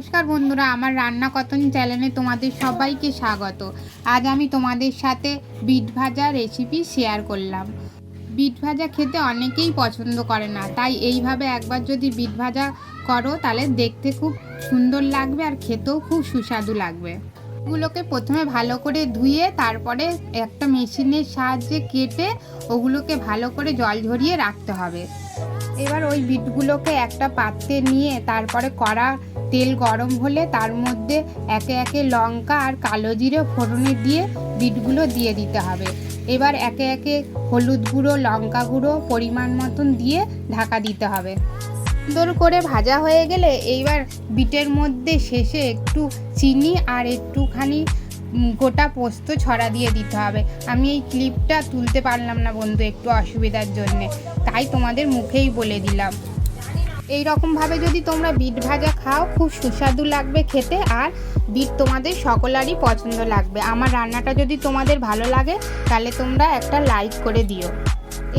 নমস্কার বন্ধুরা, আমার রান্না কতন চ্যানেলে তোমাদের সবাইকে স্বাগত। আজ আমি তোমাদের সাথে বিট ভাজা রেসিপি শেয়ার করলাম। বিট ভাজা খেতে অনেকেই পছন্দ করে না, তাই এইভাবে একবার যদি বিট ভাজা করো, তাহলে দেখতে খুব সুন্দর লাগবে আর খেতেও খুব সুস্বাদু লাগবে। ওগুলোকে প্রথমে ভালো করে ধুয়ে, তারপরে একটা মেশিনের সাহায্যে কেটে, ওগুলোকে ভালো করে জল ঝরিয়ে রাখতে হবে। এবার ওই বিটগুলোকে একটা পাত্রে নিয়ে, তারপরে কড়া তেল গরম হলে তার মধ্যে একে একে লঙ্কা আর কালো জিরে ফোড়নে দিয়ে বিটগুলো দিয়ে দিতে হবে। এবার একে একে হলুদ গুঁড়ো, লঙ্কা গুঁড়ো পরিমাণ মতন দিয়ে ঢাকা দিতে হবে। সুন্দর করে ভাজা হয়ে গেলে এইবার বিটের মধ্যে শেষে একটু চিনি আর একটুখানি গোটা পোস্ত ছড়া দিয়ে দিতে হবে। আমি এই ক্লিপটা তুলতে পারলাম না বন্ধু, একটু অসুবিধার জন্যে। তাই তোমাদের মুখেই বলে দিলাম। এই রকমভাবে যদি তোমরা বিট ভাজা খাও, খুব সুস্বাদু লাগবে খেতে আর বিট তোমাদের সকলেরই পছন্দ লাগবে। আমার রান্নাটা যদি তোমাদের ভালো লাগে, তাহলে তোমরা একটা লাইক করে দিও।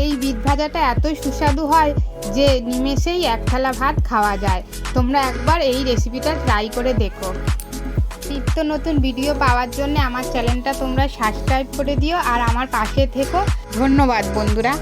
এই বিট ভাজাটা এতই সুস্বাদু হয় যে নিমেষেই এক থালা ভাত খাওয়া যায়। তোমরা একবার এই রেসিপিটা ট্রাই করে দেখো। নিত্য নতুন ভিডিও পাওয়ার জন্য আমার চ্যানেলটা তোমরা সাবস্ক্রাইব করে দিও আর আমার পাশে থেকো। ধন্যবাদ, বন্ধুরা।